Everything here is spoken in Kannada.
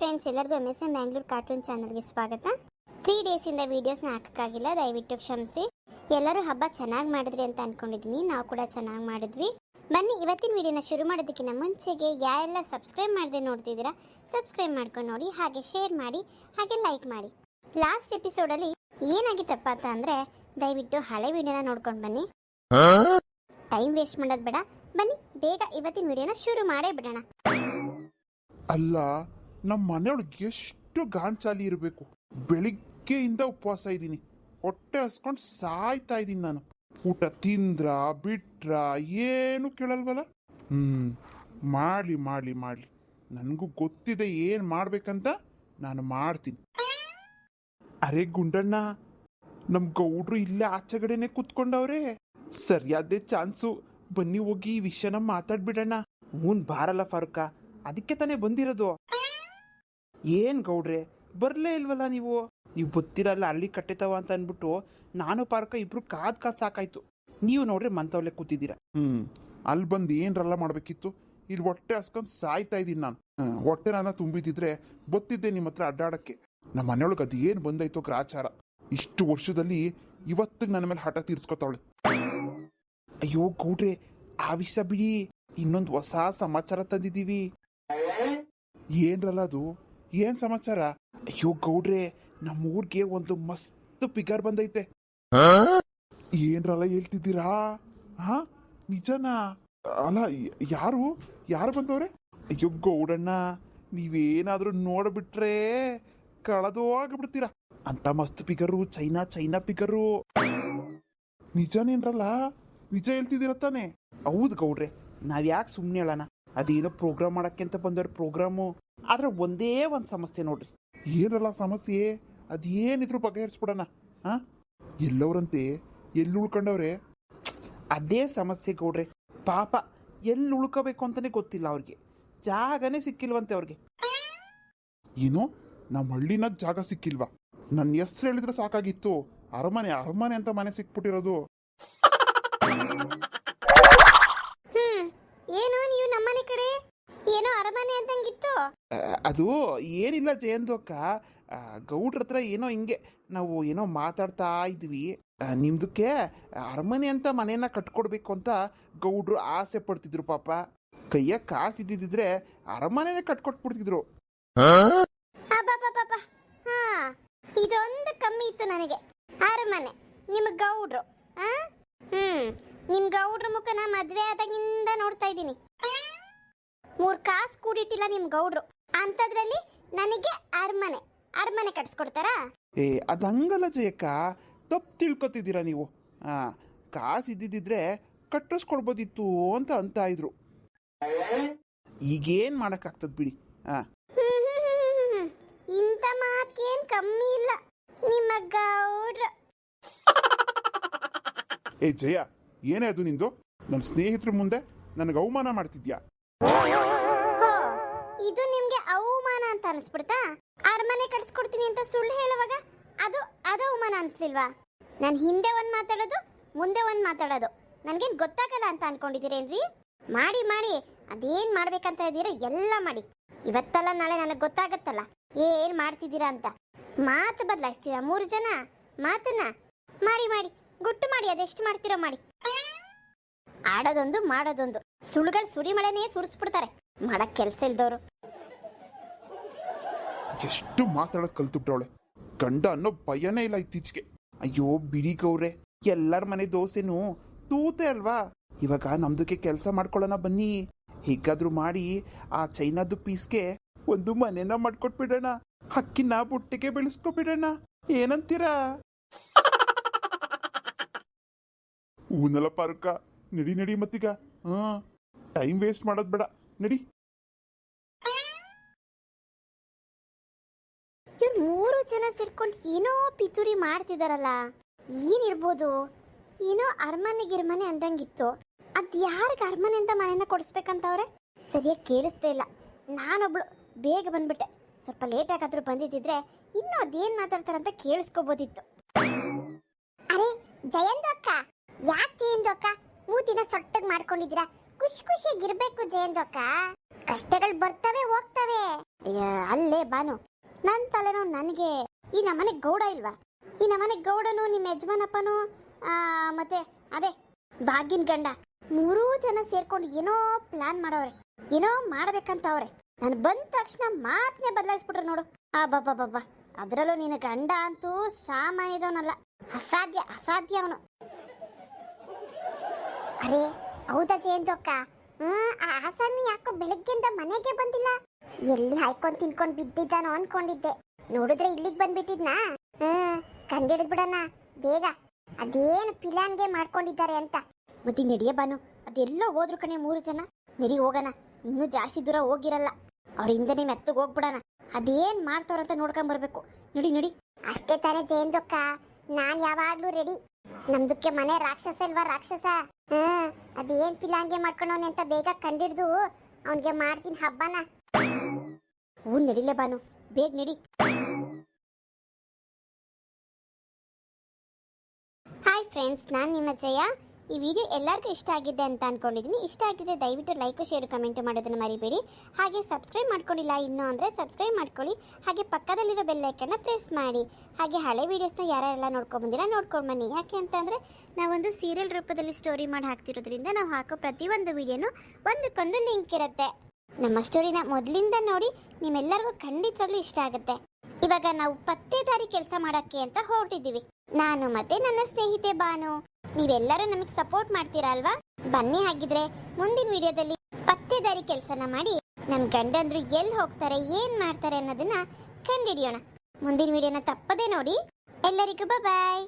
ಫ್ರೆಂಡ್ಸ್ ಎಲ್ಲರಿಗೂ ಎನ್ ಬ್ಯಾಂಗ್ಳೂರ್ ಕಾರ್ಟೂನ್ ಚಾನಲ್ಗೆ ಸ್ವಾಗತ. ತ್ರೀ ಡೇಸಿಂದ ವೀಡಿಯೋಸ್ನ ಹಾಕೋಕ್ಕಾಗಿಲ್ಲ, ದಯವಿಟ್ಟು ಕ್ಷಮಿಸಿ. ಎಲ್ಲರೂ ಹಬ್ಬ ಚೆನ್ನಾಗಿ ಮಾಡಿದ್ರಿ ಅಂತ ಅಂದ್ಕೊಂಡಿದ್ದೀನಿ ನಾವು ಕೂಡ ಚೆನ್ನಾಗಿ ಮಾಡಿದ್ವಿ. ಬನ್ನಿ, ಇವತ್ತಿನ ವಿಡಿಯೋನ ಶುರು ಮಾಡೋದಕ್ಕಿಂತ ಮುಂಚೆಗೆ ಯಾರೆಲ್ಲ ಸಬ್ಸ್ಕ್ರೈಬ್ ಮಾಡದೆ ನೋಡ್ತಿದ್ದೀರಾ ಸಬ್ಸ್ಕ್ರೈಬ್ ಮಾಡ್ಕೊಂಡು ನೋಡಿ, ಹಾಗೆ ಶೇರ್ ಮಾಡಿ, ಹಾಗೆ ಲೈಕ್ ಮಾಡಿ. ಲಾಸ್ಟ್ ಎಪಿಸೋಡಲ್ಲಿ ಏನಾಗಿತ್ತಪ್ಪ ಅಂತ ಅಂದರೆ, ದಯವಿಟ್ಟು ಹಳೆ ವಿಡಿಯೋನ ನೋಡ್ಕೊಂಡು ಬನ್ನಿ. ಟೈಮ್ ವೇಸ್ಟ್ ಮಾಡೋದು ಬೇಡ. ಬನ್ನಿ, ಬೇಗ ಇವತ್ತಿನ ವಿಡಿಯೋನ ಶುರು ಮಾಡೇ ಬಿಡೋಣ. ಅಲ್ಲ ನಮ್ಮ ಮನೆಯೊಳಗೆ ಎಷ್ಟು ಗಾಂಚಾಲಿ ಇರಬೇಕು. ಬೆಳಿಗ್ಗೆಯಿಂದ ಉಪವಾಸ ಇದ್ದೀನಿ. ಹೊಟ್ಟೆ ಹಸ್ಕೊಂಡು ಸಾಯ್ತಾ ಇದ್ದೀನಿ ನಾನು. ಊಟ ತಿಂದ್ರ, ಬಿಟ್ರ, ಏನು ಕೇಳಲ್ವಲ್ಲ? ಹ್ಮ್, ಮಾಡ್ಲಿ ಮಾಡ್ಲಿ ಮಾಡ್ಲಿ. ನನಗೂ ಗೊತ್ತಿದೆ ಏನು ಮಾಡ್ಬೇಕಂತ ನಾನು ಮಾಡ್ತೀನಿ. ಅರೆ ಗುಂಡಣ್ಣ, ನಮ್ ಗೌಡ್ರು ಇಲ್ಲೇ ಆಚೆಗಡೆನೆ ಕುತ್ಕೊಂಡವ್ರೆ. ಸರಿಯಾದೆ ಚಾನ್ಸು. ಬನ್ನಿ ಹೋಗಿ ಈ ವಿಷಯನ ಮಾತಾಡ್ಬಿಡಣ್ಣ. ಹ್ಞೂ ಬಾರಲ್ಲ ಫಾರುಕ. ಅದಕ್ಕೆ ತಾನೇ ಬಂದಿರೋದು. ಏನ್ ಗೌಡ್ರೆ? ಬರ್ಲೇ ಇಲ್ವಲ್ಲ ನೀವು? ನೀವು ಗೊತ್ತಿರಲ್ಲ ಅಲ್ಲಿ ಕಟ್ಟೆತವ ಅಂತ ಅನ್ಬಿಟ್ಟು ನಾನು ಪಾರ್ಕ ಇಬ್ರು ಕಾದ್ ಕಾದ್ ಸಾಕಾಯ್ತು. ನೀವು ನೋಡ್ರಿ ಮಂತವಲ್ಲೇ ಕೂತಿದ್ದೀರಾ. ಹ್ಮ್ ಅಲ್ಲಿ ಬಂದು ಏನ್ರಲ್ಲ ಮಾಡ್ಬೇಕಿತ್ತು? ಇಲ್ಲಿ ಹೊಟ್ಟೆ ಹಸ್ಕೊಂಡ್ ಸಾಯ್ತಾ ಇದ್ದೀನಿ ನಾನು. ಹೊಟ್ಟೆ ನಾನು ತುಂಬಿದಿದ್ರೆ ಗೊತ್ತಿದ್ದೆ ನಿಮ್ಮ ಹತ್ರ ಅಡ್ಡಾಡಕ್ಕೆ. ನಮ್ಮ ಮನೆಯೊಳಗೆ ಅದು ಏನ್ ಬಂದಾಯ್ತು ಗ್ರಾಚಾರ. ಇಷ್ಟು ವರ್ಷದಲ್ಲಿ ಇವತ್ತಿಗೆ ನನ್ನ ಮೇಲೆ ಹಠ ತೀರ್ಸ್ಕೊತಾವಳೆ. ಅಯ್ಯೋ ಗೌಡ್ರೆ ಆ ವಿಷಯ ಬಿಡಿ. ಇನ್ನೊಂದು ಹೊಸ ಸಮಾಚಾರ ತಂದಿದ್ದೀವಿ. ಏನ್ರಲ್ಲ ಅದು? ಏನ್ ಸಮಾಚಾರ? ಅಯ್ಯೋ ಗೌಡ್ರೆ ನಮ್ಮ ಊರ್ಗೆ ಒಂದು ಮಸ್ತ್ ಪಿಗರ್ ಬಂದೈತೆ. ಏನ್ರಲ್ಲ ಹೇಳ್ತಿದ್ದೀರಾ? ಹಾ? ನಿಜನಾ? ಅಲ್ಲ ಯಾರು? ಯಾರು ಬಂದವ್ರೆ? ಅಯ್ಯೋ ಗೌಡಣ್ಣ ನೀವೇನಾದ್ರೂ ನೋಡ್ಬಿಟ್ರೆ ಕಳೆದೋಗ್ಬಿಡ್ತೀರಾ. ಅಂತ ಮಸ್ತ್ ಪಿಗರು ಚೈನಾ ಚೈನಾ ಪಿಗರು ನಿಜನೇನ್ರಲ್ಲ? ನಿಜ ಹೇಳ್ತಿದ್ದೀರ ತಾನೆ? ಹೌದು ಗೌಡ್ರೆ ನಾವ್ ಯಾಕೆ ಸುಮ್ಮನೆ ಹೇಳೋಣ. ಅದೇನೋ ಪ್ರೋಗ್ರಾಮ್ ಮಾಡೋಕ್ಕಿಂತ ಬಂದವ್ರ ಪ್ರೋಗ್ರಾಮು ಆದ್ರೆ ಒಂದೇ ಒಂದು ಸಮಸ್ಯೆ ನೋಡ್ರಿ. ಏನಲ್ಲ ಸಮಸ್ಯೆ? ಅದೇನಿದ್ರು ಬಗೆಹರಿಸ್ಬಿಡೋಣ ಹಾ? ಎಲ್ಲವ್ರಂತೆ ಎಲ್ಲಿ ಉಳ್ಕೊಂಡವ್ರೆ? ಅದೇ ಸಮಸ್ಯೆ ಗೌಡ್ರೆ. ಪಾಪ ಎಲ್ಲಿ ಉಳ್ಕೋಬೇಕು ಅಂತಾನೆ ಗೊತ್ತಿಲ್ಲ ಅವ್ರಿಗೆ. ಜಾಗನೇ ಸಿಕ್ಕಿಲ್ವಂತೆ ಅವ್ರಿಗೆ. ಏನು ನಮ್ಮ ಹಳ್ಳಿನಾಗ ಜಾಗ ಸಿಕ್ಕಿಲ್ವಾ? ನನ್ನ ಹೆಸ್ರು ಹೇಳಿದ್ರೆ ಸಾಕಾಗಿತ್ತು. ಅರಮನೆ ಅರಮನೆ ಅಂತ ಮನೆ ಸಿಕ್ಬಿಟ್ಟಿರೋದು. ಏನೋ ನೀವು ನಮ್ಮನೆ ಕಡೆ? ಏನೋ ಅರಮನೆ ಅಂತಂಗಿತ್ತು ಅದು ಏನಿಲ್ಲ ಜಯಂತು ಅಕ್ಕ. ಗೌಡ್ರ ಹತ್ರ ಏನೋ ಹಿಂಗೆ ನಾವು ಏನೋ ಮಾತಾಡ್ತಾ ಇದ್ವಿ. ಆ, ನಿಮ್ದಕ್ಕೆ ಅರಮನೆ ಅಂತ ಮನೇನ ಕಟ್ಕೊಡ್ಬೇಕು ಅಂತ ಗೌಡ್ರು ಆಸೆ ಪಡ್ತಿದ್ರು ಪಾಪ. ಕೈಯ ಕಾಸು ಇದ್ದಿದ್ರೆ ಅರಮನೆನೇ ಕಟ್ಕೊಟ್ಬಿಡ್ತಿದ್ರು. ಅಬ್ಬಬ್ಬಬ್ಬಬ್ಬ. ಹಾ ಇದೊಂದು ಕಮ್ಮಿ ಇತ್ತು ನನಗೆ. ಅರಮನೆ ನಿಮ್ಮ ಗೌಡ್ರು ಆ? ಹ್ಮ್ ನಿಮ್ ಗೌಡ್ರ ಮುಖನ ಮದ್ವೆ ಆದಾಗಿಂದ ನೋಡ್ತಾ ಇದ್ದೀನಿ. ಮೂರ್ ಕಾಸು ಕೂಡಿಟ್ಟಿಲ್ಲ ನಿಮ್ ಗೌಡ್ರು. ಅಂತದ್ರಲ್ಲಿ ನನಗೆ ಅರಮನೆ ಅರಮನೆ ಕಟ್ಸ್ಕೊಡ್ತಾರಾ? ಏ ಅದು ಹಂಗಲ್ಲ ಜಯಕ್ಕ ತಪ್ಪು ತಿಳ್ಕೊತಿದ್ದೀರಾ ನೀವು? ಆ ಕಾಸು ಇದ್ದಿದ್ರೆ ಕಟ್ಟಿಸ್ಕೊಡ್ಬೋದಿತ್ತು ಅಂತ ಅಂತ ಇದ್ರು. ಈಗೇನು ಮಾಡೋಕ್ಕಾಗ್ತದೆ ಬಿಡಿ ಆ. ಇಂಥ ಮಾತ್ಗೇನ್ ಕಮ್ಮಿ ಇಲ್ಲ. ನಿಮ್ಮ ಗೌಡ್ರು ಏ, ಜಯ, ಏನೇ ಅದು ನಿಂದು ನನ್ನ ಸ್ನೇಹಿತರ ಮುಂದೆ ನನಗೆ ಅವಮಾನ ಮಾಡ್ತಿದ್ಯಾ? ಇದು ನಿಮ್ಗೆ ಅವಮಾನ ಅಂತ ಅನಿಸ್ಬಿಡ್ತಾ? ಅರಮನೆ ಕಟ್ಸ್ಕೊಡ್ತೀನಿ ಅಂತ ಸುಳ್ಳು ಹೇಳುವಾಗ ಅದು ಅದು ಅವಮಾನ ಅನ್ಸ್ಲಿಲ್ವಾ ನಾನು ಹಿಂದೆ ಒಂದ್ ಮಾತಾಡೋದು, ಮುಂದೆ ಒಂದ್ ಮಾತಾಡೋದು. ನನ್ಗೇನ್ ಗೊತ್ತಾಗಲ್ಲ ಅಂತ ಅನ್ಕೊಂಡಿದ್ದೀರೇನ್ರಿ? ಮಾಡಿ ಮಾಡಿ, ಅದೇನ್ ಮಾಡ್ಬೇಕಂತ ಇದ್ದೀರಾ ಎಲ್ಲ ಮಾಡಿ. ಇವತ್ತಲ್ಲ ನಾಳೆ ನನಗೆ ಗೊತ್ತಾಗತ್ತಲ್ಲ. ಏನ್ ಮಾಡ್ತಿದ್ದೀರಾ ಅಂತ. ಮಾತು ಬದಲಾಯಿಸ್ತೀರಾ ಮೂರು ಜನ? ಮಾತನ್ನ? ಮಾಡಿ ಮಾಡಿ ಗುಟ್ಟು ಮಾಡಿ ಅದೆಷ್ಟು ಮಾಡ್ತಿರೋ ಮಾಡಿ. ಆಡೋದೊಂದು, ಮಾಡೋದೊಂದು. ಸುರಿ ಸುರಿಮಳೆನೇ ಸುರಿಸ್ಬಿಡ್ತಾರೆ. ಮಾಡಕ್ ಕೆಲ್ಸ ಇಲ್ದವ್ರು ಎಷ್ಟು ಮಾತಾಡೋದು ಕಲ್ತುಬಿಟ್ಟವಳೆ ಗಂಡ ಅನ್ನೋ ಭಯನೇ ಇಲ್ಲ ಇತ್ತೀಚೆಗೆ. ಅಯ್ಯೋ, ಬಿಡಿ ಗೌರೆ ಎಲ್ಲರ ಮನೆ ದೋಸೆನು ತೂತೆ ಅಲ್ವಾ? ಇವಾಗ ನಮ್ದಕ್ಕೆ ಕೆಲಸ ಮಾಡ್ಕೊಳ್ಳೋಣ ಬನ್ನಿ. ಹೇಗಾದ್ರೂ ಮಾಡಿ, ಆ ಚೈನಾದು ಪೀಸ್ಗೆ ಒಂದು ಮನೆನ ಮಾಡ್ಕೊಟ್ಬಿಡೋಣ. ಹಕ್ಕಿನ ಬುಟ್ಟಿಗೆ ಬೆಳೆಸ್ಕೊಬಿಡೋಣ. ಏನಂತೀರಾ? ಊನಲ್ಲ ಪಾರ್ಕ, ನಡಿ ನಡಿ ಮತ್ತೀಗ. ಟೈಮ್ ವೇಸ್ಟ್ ಮಾಡೋದ್ ಬೇಡ. ನಡಿ. ಮೂರು ಜನ ಸೇರ್ಕೊಂಡು ಏನೋ ಪಿತೂರಿ ಮಾಡ್ತಿದಾರಲ್ಲ, ಏನಿರ್ಬೋದು? ಏನೋ ಅರಮನೆ ಗಿರ್ಮನೆ ಅಂದಂಗಿತ್ತು. ಅದ್ ಯಾರಿಗೆ ಅರಮನೆ ಅಂತ ಮನೆನ ಕೊಡಿಸ್ಬೇಕಂತವ್ರೆ? ಸರಿಯಾಗಿ ಕೇಳಿಸ್ತಾ ಇಲ್ಲ. ನಾನೊಬ್ಳು, ಬೇಗ ಬಂದ್ಬಿಟ್ಟೆ. ಸ್ವಲ್ಪ ಲೇಟ್ ಆಗಾದ್ರೂ ಬಂದಿದ್ದಿದ್ರೆ ಇನ್ನೂ ಅದೇನ್ ಮಾತಾಡ್ತಾರಂತ ಕೇಳಿಸ್ಕೋಬೋದಿತ್ತು. ಅರೆ, ಜಯಂತ್ ಅಕ್ಕ! ಯಾಕೆ ಜೇನ್ದೊಕ್ಕ ಮೂತಿನ ಸೊಟ್ಟಗ್ ಮಾಡ್ಕೊಂಡಿದ್ದೀರಾ? ಖುಷಿ ಖುಷಿಯಾಗಿರ್ಬೇಕು ಜೇನ್ದೊಕ್ಕ ಕಷ್ಟಗಳು ಬರ್ತವೆ, ಹೋಗ್ತವೆ. ಅಲ್ಲೇ ಬಾನು. ನನ್ನ ತಲೆನೋ ನನಗೆ. ಈ ನಮ್ಮನೆ ಗೌಡ ಇಲ್ವಾ? ಈ ನಮ್ಮನೆ ಗೌಡನು ನಿಮ್ಮ ಯಜಮಾನಪ್ಪನು ಮತ್ತೆ ಅದೇ ಬಾಗಿನ ಗಂಡ. ಮೂರೂ ಜನ ಸೇರ್ಕೊಂಡು ಏನೋ ಪ್ಲಾನ್ ಮಾಡವ್ರೆ. ಏನೋ ಮಾಡ್ಬೇಕಂತ ಅವ್ರೆ ನಾನು ಬಂದ ತಕ್ಷಣ ಮಾತನ್ನೇ ಬದಲಾಯಿಸ್ಬಿಟ್ರು ನೋಡು. ಆ ಬಾಬಾ ಬಾಬಾ ಅದರಲ್ಲೂ ನಿನ್ನ ಗಂಡ ಅಂತೂ ಸಾಮಾನ್ಯದವನಲ್ಲ. ಅಸಾಧ್ಯ ಅಸಾಧ್ಯ ಅವನು. ಅರೆ, ಹೌದಾ ಜಯಂತಕ್ಕ ಹ್ಮ್, ಆ ಹಾಸನ್ ಯಾಕೋ ಬೆಳಗ್ಗೆಯಿಂದ ಮನೆಗೆ ಬಂದಿಲ್ಲ? ಎಲ್ಲಿ ಹಾಯ್ಕೊಂಡ್ ತಿನ್ಕೊಂಡ್ ಬಿದ್ದಿದ್ದಾನೋ ಅನ್ಕೊಂಡಿದ್ದೆ. ನೋಡಿದ್ರೆ ಇಲ್ಲಿಗೆ ಬಂದ್ಬಿಟ್ಟಿದ್ನಾ? ಹ್ಮ್, ಕಂಡಿಡಿದ್ ಬಿಡಣ. ಬೇಗ. ಅದೇನು ಪಿಲಾನ್ಗೆ ಮಾಡ್ಕೊಂಡಿದ್ದಾರೆ ಅಂತ. ಮತ್ತೆ ನಡಿಯ ಬಾನು. ಅದೆಲ್ಲ ಹೋದ್ರು ಕಣೆ ಮೂರು ಜನ. ನಡಿ ಹೋಗೋಣ. ಇನ್ನೂ ಜಾಸ್ತಿ ದೂರ ಹೋಗಿರಲ್ಲ. ಅವ್ರ ಹಿಂದೆನೆ ಮೆತ್ತಗೆ ಹೋಗ್ಬಿಡಣ. ಅದೇನ್ ಮಾಡ್ತಾರಂತ ನೋಡ್ಕೊಂಡ್ ಬರ್ಬೇಕು ನಡಿ ನಡಿ. ಅಷ್ಟೇ ತಾನೇ ಜಯಂತಕ್ಕ ನಾನ್ ಯಾವಾಗ್ಲೂ ರೆಡಿ ನಮ್ದಕ್ಕೆ ಮನೆ ರಾಕ್ಷಸ ಅಲ್ವಾ ರಾಕ್ಷಸ? ಹ್ಮ್ ಅದೇನ್ ಪಿಲಾಂಗೆ ಮಾಡ್ಕೊಂಡವನೆ ಅಂತ ಬೇಗ ಕಂಡಿಡ್ದು ಅವನ್ಗೆ ಮಾಡ್ತೀನಿ ಹಬ್ಬನ. ಹೂ, ನಡಿಲೆ ಬಾನು. ಬೇಗ ನಡಿ. ಹಾಯ್ ಫ್ರೆಂಡ್ಸ್ ನಾನ್ ನಿಮ್ಮ ಜಯ. ಈ ವಿಡಿಯೋ ಎಲ್ಲರಿಗೂ ಇಷ್ಟ ಆಗಿದೆ ಅಂತ ಅನ್ಕೊಂಡಿದ್ದೀನಿ ಇಷ್ಟ ಆಗಿದೆ ದಯವಿಟ್ಟು ಲೈಕ್ ಶೇರು ಕಮೆಂಟ್ ಮಾಡೋದನ್ನು ಮರಿಬೇಡಿ. ಹಾಗೆ ಸಬ್ಸ್ಕ್ರೈಬ್ ಮಾಡ್ಕೊಂಡಿಲ್ಲ ಇನ್ನು ಅಂದರೆ ಸಬ್ಸ್ಕ್ರೈಬ್ ಮಾಡ್ಕೊಳ್ಳಿ. ಹಾಗೆ ಪಕ್ಕದಲ್ಲಿರೋ ಬೆಲ್ ಐಕನ್ನ ಪ್ರೆಸ್ ಮಾಡಿ. ಹಾಗೆ ಹಳೆ ವೀಡಿಯೋಸ್ನ ಯಾರೆಲ್ಲ ನೋಡ್ಕೊಂಡ್ ನೋಡ್ಕೊಂಡು ಬನ್ನಿ. ಯಾಕೆ ಅಂತಂದರೆ ನಾವೊಂದು ಸೀರಿಯಲ್ ರೂಪದಲ್ಲಿ ಸ್ಟೋರಿ ಮಾಡಿ ಹಾಕ್ತಿರೋದ್ರಿಂದ ನಾವು ಹಾಕೋ ಪ್ರತಿಯೊಂದು ವಿಡಿಯೋನು ಒಂದಕ್ಕೊಂದು ಲಿಂಕ್ ಇರುತ್ತೆ. ನಮ್ಮ ಸ್ಟೋರಿನ ಮೊದಲಿಂದ ನೋಡಿ ನಿಮ್ಮೆಲ್ಲರಿಗೂ ಖಂಡಿತವಾಗ್ಲೂ ಇಷ್ಟ ಆಗುತ್ತೆ. ಇವಾಗ ನಾವು ಪತ್ತೆದಾರಿ ಕೆಲಸ ಮಾಡಕ್ಕೆ ಅಂತ ಹೊರಟಿದ್ದೀವಿ. ನಾನು ಮತ್ತೆ ನನ್ನ ಸ್ನೇಹಿತೆ ಬಾನು. ನೀವೆಲ್ಲರೂ ನಮಗೆ ಸಪೋರ್ಟ್ ಮಾಡ್ತೀರಾ ಅಲ್ವಾ? ಬನ್ನಿ ಹಾಗಿದ್ರೆ ಮುಂದಿನ ವಿಡಿಯೋದಲ್ಲಿ ಪತ್ತೆದಾರಿ ಕೆಲಸನ ಮಾಡಿ ನಮ್ಮ ಗಂಡಂದ್ರು ಎಲ್ಲಿ ಹೋಗ್ತಾರೆ, ಏನ್ ಮಾಡ್ತಾರೆ ಅನ್ನೋದನ್ನ ಕಂಡಿಡಿಯೋಣ ಮುಂದಿನ ವಿಡಿಯೋನ ತಪ್ಪದೇ ನೋಡಿ. ಎಲ್ಲರಿಗೂ ಬಾಯ್